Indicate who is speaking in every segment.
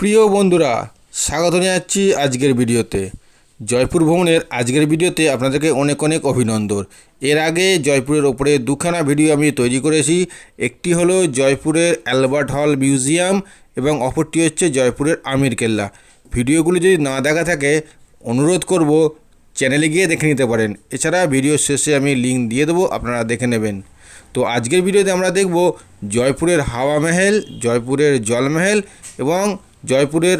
Speaker 1: প্রিয় বন্ধুরা, স্বাগত জানাচ্ছি আজকের ভিডিওতে। জয়পুর ভ্রমণের আজকের ভিডিওতে আপনাদেরকে অনেক অনেক অভিনন্দন। এর আগে জয়পুরের ওপরে দুখানা ভিডিও আমি তৈরি করেছি। একটি হলো জয়পুরের অ্যালবার্ট হল মিউজিয়াম এবং অপরটি হচ্ছে জয়পুরের আমির কেল্লা। ভিডিওগুলো যদি না দেখা থাকে, অনুরোধ করব চ্যানেলে গিয়ে দেখে নিতে পারেন। এছাড়া ভিডিও শেষে আমি লিঙ্ক দিয়ে দেবো, আপনারা দেখে নেবেন। তো আজকের ভিডিওতে আমরা দেখব জয়পুরের হাওয়া মহল, জয়পুরের জলমহল এবং জয়পুরের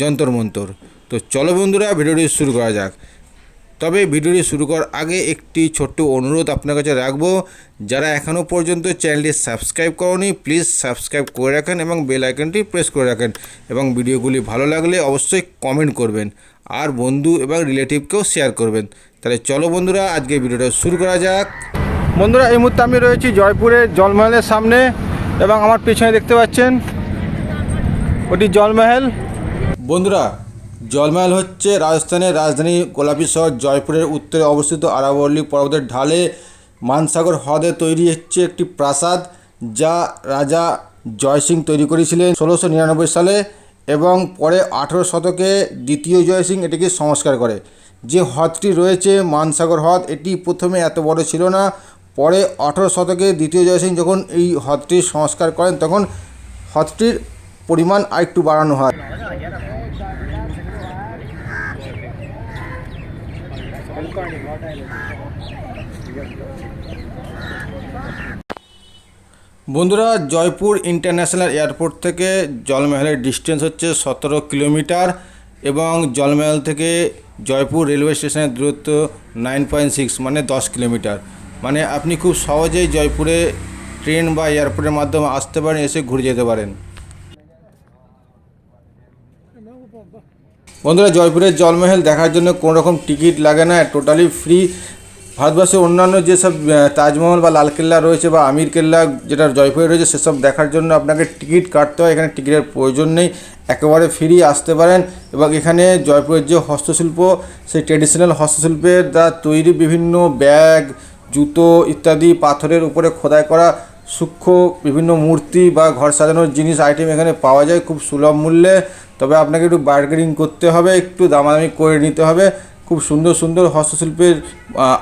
Speaker 1: যন্তর মন্তর। তো চলো বন্ধুরা, ভিডিওটি শুরু করা যাক। তবে ভিডিওটি শুরু করার আগে একটি ছোট্ট অনুরোধ আপনার কাছে রাখব। যারা এখনও পর্যন্ত চ্যানেলটি সাবস্ক্রাইব করনি, প্লিজ সাবস্ক্রাইব করে রাখেন এবং বেল আইকনটি প্রেস করে রাখেন এবং ভিডিওগুলি ভালো লাগলে অবশ্যই কমেন্ট করবেন আর বন্ধু এবং রিলেটিভকেও শেয়ার করবেন। তাহলে চলো বন্ধুরা, আজকে ভিডিওটা শুরু করা যাক। বন্ধুরা, এই মুহূর্তে আমি রয়েছি জয়পুরের জলমহলের সামনে এবং আমার পেছনে দেখতে পাচ্ছেন ওটি জলমহল। বন্ধুরা, জলমহল হচ্ছে রাজস্থানের রাজধানী গোলাপি শহর জয়পুরের উত্তরে অবস্থিত আরাবল্লী পর্বতের ঢালে মানসাগর হ্রদে তৈরি হচ্ছে একটি প্রাসাদ যা রাজা জয়সিং তৈরি করেছিলেন ষোলোশো নিরানব্বই সালে এবং পরে আঠেরো শতকে দ্বিতীয় জয়সিং এটিকে সংস্কার করে। যে হ্রদটি রয়েছে, মানসাগর হ্রদ, এটি প্রথমে এত বড় ছিল না। পরে আঠেরো শতকে দ্বিতীয় জয়সিং যখন এই হ্রদটির সংস্কার করেন, তখন হ্রদটির পরিমাণ আরেকটু বাড়ানো হয়। বন্ধুরা, জয়পুর ইন্টারন্যাশনাল এয়ারপোর্ট থেকে জলমহলের ডিস্টেন্স হচ্ছে সতেরো কিলোমিটার এবং জলমহল থেকে জয়পুর রেলওয়ে স্টেশনের দূরত্ব নাইন পয়েন্ট সিক্স মানে দশ কিলোমিটার। মানে আপনি খুব সহজেই জয়পুরে ট্রেন বা এয়ারপোর্টের মাধ্যমে আসতে পারেন, এসে ঘুরে যেতে পারেন। বন্ধুরা, জয়পুরের জলমহল দেখার জন্য কোনো রকম টিকিট লাগে না টোটালি ফ্রি ভারতবর্ষের অন্যান্য যেসব তাজমহল বা লালকেল্লা রয়েছে বা আমির কেল্লা যেটা জয়পুরে রয়েছে, সেসব দেখার জন্য আপনাকে টিকিট কাটতে হয়। এখানে টিকিটের প্রয়োজন নেই, একেবারে ফ্রি আসতে পারেন। এবং এখানে জয়পুরের যে হস্তশিল্প, সেই ট্রেডিশনাল হস্তশিল্পের দ্বারা তৈরি বিভিন্ন ব্যাগ, জুতো ইত্যাদি পাথরের উপরে খোদাই করা সূক্ষ্ম বিভিন্ন মূর্তি বা ঘর সাজানোর জিনিস আইটেম এখানে পাওয়া যায় খুব সুলভ মূল্যে। তবে আপনাকে একটু বার্গেনিং করতে হবে, একটু দামাদামি করে নিতে হবে। খুব সুন্দর সুন্দর হস্তশিল্পের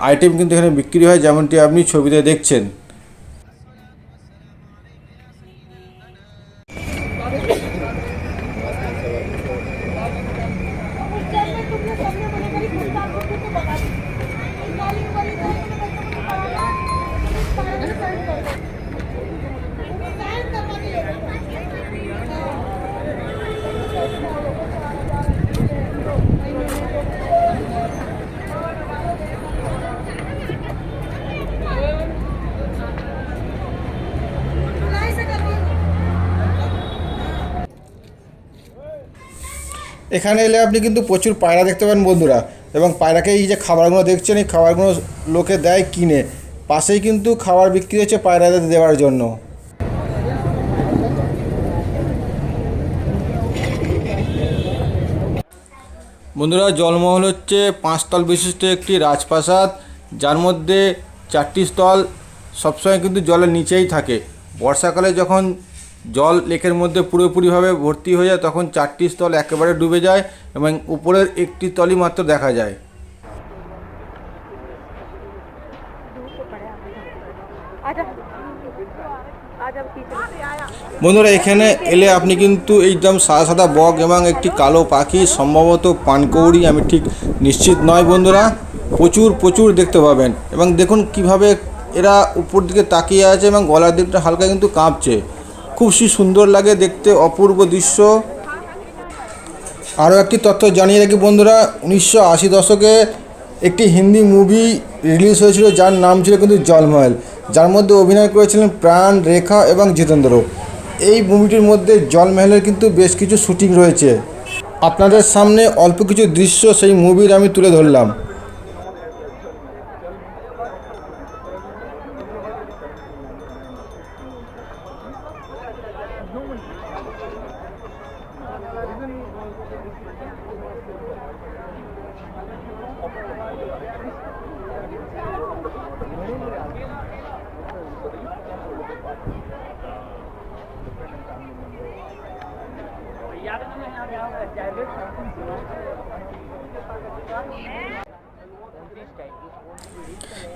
Speaker 1: আইটেম কিন্তু এখানে বিক্রি হয়, যেমনটি আপনি ছবিতে দেখছেন। এখানে এলে আপনি কিন্তু প্রচুর পায়রা দেখতে পাবেন বন্ধুরা। এবং পায়রাকে এই যে খাবারগুলো দেখছেন, এই খাবারগুলো লোকে দেয় কিনে। পাশেই কিন্তু খাবার বিক্রি হচ্ছে পায়রাদের দেওয়ার জন্য। বন্ধুরা, জলমহল হচ্ছে পাঁচতল বিশিষ্ট একটি রাজপ্রাসাদ। যার মধ্যে চারটি স্থল, সবসময় কিন্তু জলের নিচেই থাকে। বর্ষাকালে যখন জল লেকের মধ্যে পুরোপুরিভাবে ভর্তি হয়ে যায়, তখন চারটি স্থল একেবারে ডুবে যায় এবং উপরের একটি তলই মাত্র দেখা যায়। বন্ধুরা, এখানে এলে আপনি কিন্তু একদম সাদা সাদা বক এবং একটি কালো পাখি, সম্ভবত পানকৌড়ি, আমি ঠিক নিশ্চিত নয় বন্ধুরা, প্রচুর প্রচুর দেখতে পাবেন। এবং দেখুন কীভাবে এরা উপর দিকে তাকিয়ে আছে এবং গলার দিকটা হালকা কিন্তু কাঁপছে। খুব সুন্দর লাগে দেখতে অপূর্ব দৃশ্য। আরও একটি তথ্য জানিয়ে রাখি বন্ধুরা, উনিশশো আশি দশকে একটি হিন্দি মুভি রিলিজ হয়েছিল, যার নাম ছিল কিন্তু জলমহল যার মধ্যে অভিনয় করেছিলেন প্রাণ, রেখা এবং জিতেন্দ্র। এই মুভিটির মধ্যে জলমহলের কিন্তু বেশ কিছু শুটিং রয়েছে। আপনাদের সামনে অল্প কিছু দৃশ্য সেই মুভির আমি তুলে ধরলাম।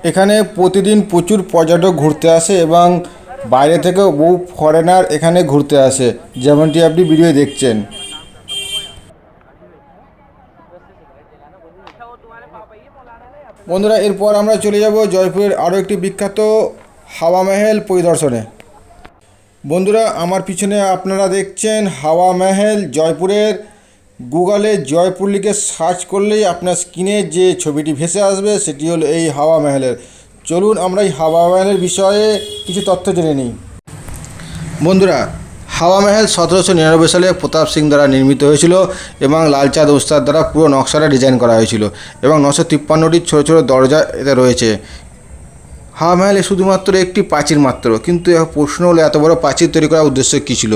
Speaker 1: এখানে প্রতিদিন প্রচুর পর্যটক ঘুরতে আসে এবং বাইরে থেকেও বহু ফরেনার এখানে ঘুরতে আসে। যেমনটি আপনি ভিডিও দেখছেন। বন্ধুরা, এরপর আমরা চলে যাব জয়পুরের আরও একটি বিখ্যাত হাওয়া মহল পরিদর্শনে। বন্ধুরা, আমার পিছনে আপনারা দেখছেন হাওয়া মহল জয়পুরের। গুগলে জয়পুর লিখে সার্চ করলেই আপনার স্ক্রিনে যে ছবিটি ভেসে আসবে, সেটি হলো এই হাওয়া মহলের। চলুন আমরা এই হাওয়া মহলের বিষয়ে কিছু তথ্য জেনে নিই। বন্ধুরা, হাওয়া মহল সতেরোশো নিরানব্বই সালে প্রতাপ সিং দ্বারা নির্মিত হয়েছিল এবং লালচাঁদ ওস্তাদ দ্বারা পুরো নকশাটা ডিজাইন করা হয়েছিল এবং নশো তিপ্পান্নটি ছোটো ছোটো দরজা এতে রয়েছে। হাওয়া মহলে শুধুমাত্র একটি প্রাচীর মাত্র। কিন্তু প্রশ্ন হলো, এত বড় প্রাচীর তৈরি করার উদ্দেশ্য কী ছিল?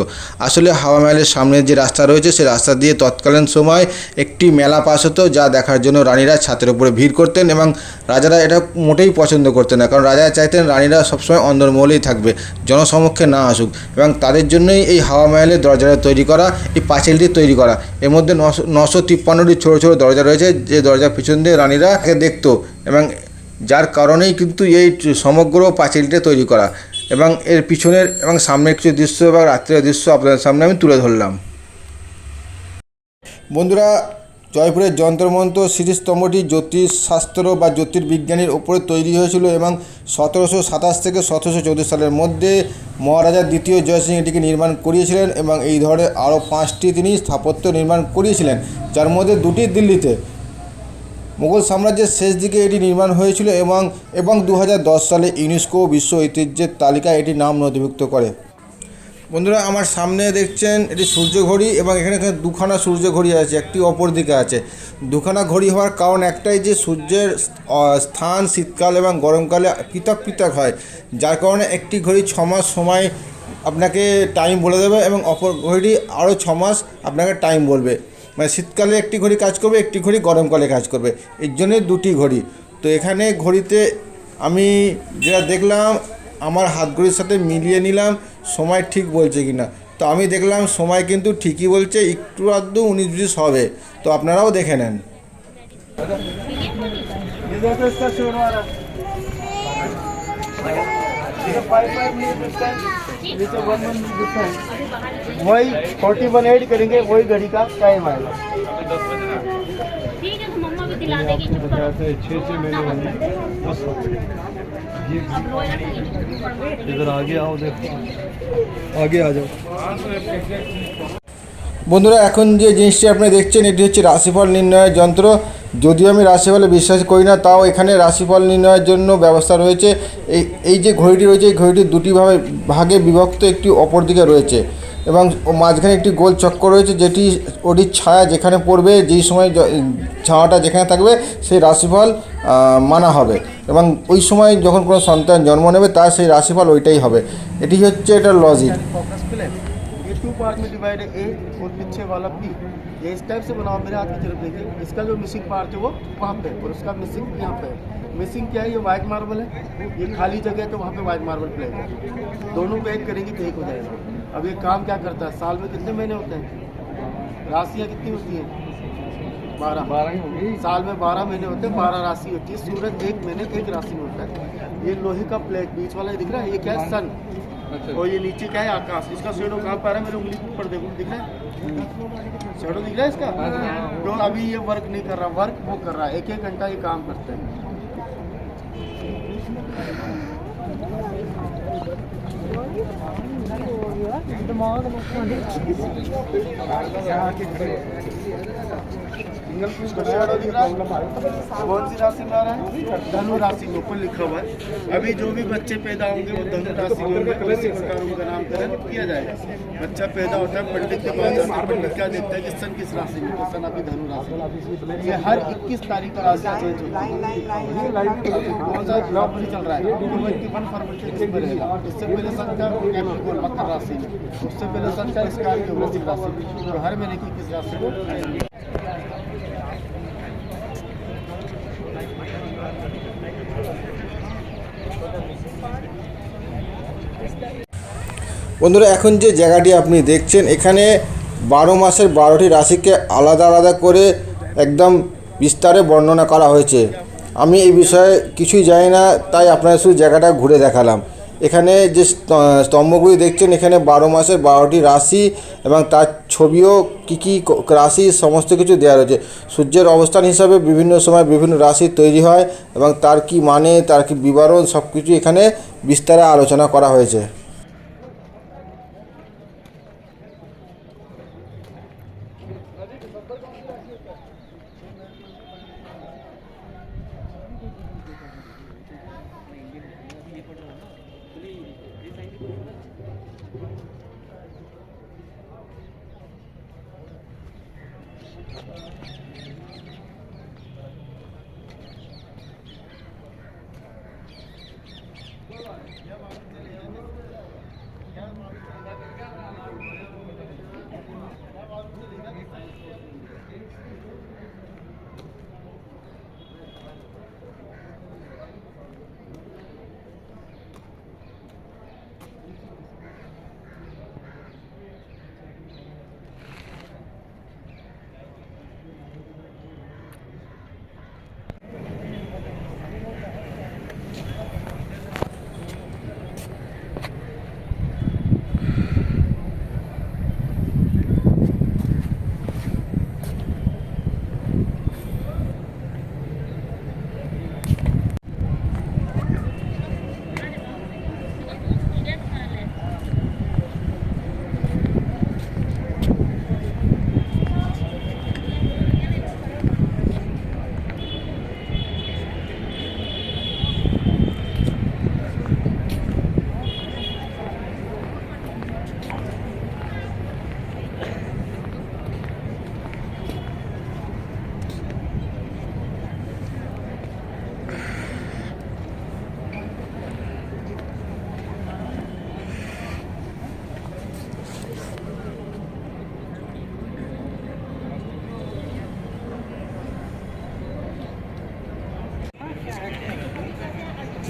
Speaker 1: আসলে হাওয়া মহলের সামনে যে রাস্তা রয়েছে সেই রাস্তা দিয়ে তৎকালীন সময় একটি মেলা পাস হতো, যা দেখার জন্য রানীরা ছাতের উপরে ভিড় করতেন এবং রাজারা এটা মোটেই পছন্দ করতেন না। কারণ রাজারা চাইতেন রানীরা সবসময় অন্দরমহলেই থাকবে, জনসমক্ষে না আসুক এবং তাদের জন্যই এই হাওয়া মহলের দরজাটা তৈরি করা, এই পাঁচিলটি তৈরি করা। এর মধ্যে নশো নশো তিপ্পান্নটি ছোটো ছোটো দরজা রয়েছে, যে দরজার পিছন দিয়ে রানীরা দেখতো এবং যার কারণেই কিন্তু এই সমগ্র পাঁচিলটা তৈরি করা। এবং এর পিছনের এবং সামনের কিছু দৃশ্য এবং রাত্রের দৃশ্য আপনাদের সামনে আমি তুলে ধরলাম। বন্ধুরা, জয়পুরের যন্ত্রমন্ত্র স্মৃতিস্তম্ভটি জ্যোতিষশাস্ত্র বা জ্যোতির্বিজ্ঞানীর ওপরে তৈরি হয়েছিল এবং সতেরোশো সাতাশ থেকে সতেরোশো চৌত্রিশ সালের মধ্যে মহারাজা দ্বিতীয় জয়সিং এটিকে নির্মাণ করিয়েছিলেন এবং এই ধরনের আরও পাঁচটি তিনি স্থাপত্য নির্মাণ করিয়েছিলেন। যার মধ্যে দুটি দিল্লিতে মুঘল সাম্রাজ্যের শেষ দিকে এটি নির্মাণ হয়েছিল এবং এবং দু হাজার দশ সালে ইউনেস্কো বিশ্ব ঐতিহ্যের তালিকায় এটি নাম নথিভুক্ত করে। বন্ধুরা, আমার সামনে দেখছেন এটি সূর্য ঘড়ি এবং এখানে এখানে দুখানা সূর্য ঘড়ি আছে, একটি অপর দিকে আছে। দুখানা ঘড়ি হওয়ার কারণ একটাই যে সূর্যের স্থান শীতকাল এবং গরমকালে পৃথক পৃথক হয়। যার কারণে একটি ঘড়ি ছ মাস সময় আপনাকে টাইম বলে দেবে এবং অপর ঘড়িটি আরও ছ মাস আপনাকে টাইম বলবে। মানে শীতকালে একটি ঘড়ি কাজ করবে, একটি ঘড়ি গরমকালে কাজ করবে। এর জন্যে দুটি ঘড়ি। তো এখানে ঘড়িতে আমি যেটা দেখলাম, আমার হাত ঘড়ির সাথে মিলিয়ে নিলাম, সময় ঠিক বলছে কি না তো আমি দেখলাম, সময় কিন্তু ঠিকই বলছে, একটু আধটু উনিশ বিশ হবে। তো আপনারাও দেখে নেন।
Speaker 2: নিয়ে शोर आ रहा है ये फाइव फाइव मिनट डिस्टेंस नीचे वन वन डिस्टेंस वही फोर्टी वन एड करेंगे वही घड़ी का टाइम आएगा
Speaker 3: ठीक है तो मम्मा भी दिला देगी चुप करो
Speaker 2: छः छः महीने होंगे
Speaker 3: अब रोया था, ये चुप करो।
Speaker 2: इधर आगे आओ देखो आगे आ जाओ
Speaker 1: বন্ধুরা এখন যে জিনিসটি আপনি দেখছেন এটি হচ্ছে রাশিফল নির্ণয়ের যন্ত্র যদিও আমি রাশিফলে বিশ্বাস করি না তাও এখানে রাশিফল নির্ণয়ের জন্য ব্যবস্থা রয়েছে এই এই যে ঘড়িটি রয়েছে এই ঘড়িটি দুটি ভাবে ভাগে বিভক্ত একটি অপর দিকে রয়েছে এবং ও মাঝখানে একটি গোল চক্র রয়েছে যেটি ওটির ছায়া যেখানে পড়বে যেই সময় য- ছায়াটা যেখানে থাকবে সেই রাশিফল আহ, মানা হবে এবং ওই সময় যখন কোনো সন্তান জন্ম নেবে তার সেই রাশিফল ওইটাই হবে এটি হচ্ছে এটার লজিক
Speaker 2: फोकस प्ले ये टू पार्ट में डिवाइड है ए और पीछे वाला बी ये इस टाइप से बनाओ मेरे हाथ की तरफ देखिए इसका जो मिसिंग पार्ट है वो वहाँ पे और उसका मिसिंग यहाँ पे है मिसिंग क्या है ये वाइट मार्बल है ये खाली जगह है तो वहाँ पे वाइट मार्बल प्ले है दोनों को एक करेंगे तो एक हो जाएगा अब ये काम क्या करता है? साल में कितने महीने होते हैं? राशियाँ कितनी होती हैं? बारह। बारह साल में बारह महीने होते हैं बारह राशि होती है। सूरज एक महीने एक राशि में होता है। ये लोहे का प्लेट बीच वाला ये दिख रहा है? ये क्या है? सन। और ये नीचे क्या है? आकाश। इसका शेडो कहाँ पर है? मेरे उंगली के ऊपर देखो। दिख रहा है? शेडो दिख रहा है इसका? तो अभी ये वर्क नहीं कर रहा। वर्क वो कर रहा है। एक एक घंटा ये काम करते हैं। ਦਿਮਾਗ ਨੂੰ कौन सी राशि में आ रहा है? धनु राशि के ऊपर लिखा हुआ है। अभी जो भी बच्चे पैदा होंगे वो धनु राशि में होंगे उसी प्रकार उनका नामकरण किया जाएगा। बच्चा पैदा होता है पंडित के पास जाकर पंडित क्या देखता है कि सन किस राशि में है? सन अभी धनु राशि में। ये हर 21 तारीख को राशि चेंज होती है। कौन सा ब्लॉक नहीं चल रहा है। ट्वेंटी वन फरवरी इसमें रहेगा? इससे पहले सन का कैप्रिकॉर्न मकर राशि में। उससे पहले सन का स्कॉर्पियो वृश्चिक राशि में। और हर महीने की किस राशि को
Speaker 1: বন্ধুরা, এখন যে জায়গাটি আপনি দেখছেন, এখানে বারো মাসের বারোটি রাশিকে আলাদা আলাদা করে একদম বিস্তারে বর্ণনা করা হয়েছে। আমি এই বিষয়ে কিছুই জানি না, তাই আপনার শুধু জায়গাটা ঘুরে দেখালাম। এখানে যে স্তম্ভগুলি দেখছেন, এখানে বারো মাসের বারোটি রাশি এবং তার ছবিও কী কী রাশি সমস্ত কিছু দেওয়া রয়েছে। সূর্যের অবস্থান হিসাবে বিভিন্ন সময় বিভিন্ন রাশি তৈরি হয় এবং তার কি মানে তার কি বিবরণ সব কিছু এখানে বিস্তারে আলোচনা করা হয়েছে। Thank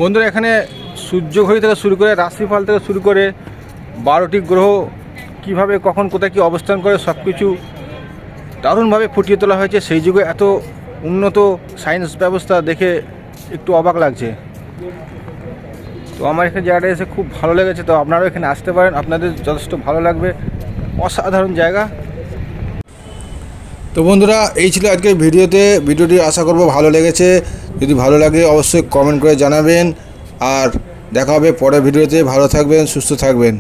Speaker 1: বন্ধুরা, এখানে সূর্য ঘড়ি থেকে শুরু করে রাশিফল থেকে শুরু করে বারোটি গ্রহ কীভাবে, কখন, কোথায় কী অবস্থান করে সব কিছু দারুণভাবে ফুটিয়ে তোলা হয়েছে। সেই যুগে এত উন্নত সায়েন্স ব্যবস্থা দেখে একটু অবাক লাগছে। তো আমার এখানে জায়গাটা এসে খুব ভালো লেগেছে। তো আপনারাও এখানে আসতে পারেন, আপনাদের যথেষ্ট ভালো লাগবে। অসাধারণ জায়গা। তো বন্ধুরা, এই ছিল আজকের ভিডিওতে। ভিডিওটি আশা করব ভালো লেগেছে। যদি ভালো লাগে অবশ্যই কমেন্ট করে জানাবেন। আর দেখা হবে পরের ভিডিওতে। ভালো থাকবেন, সুস্থ থাকবেন।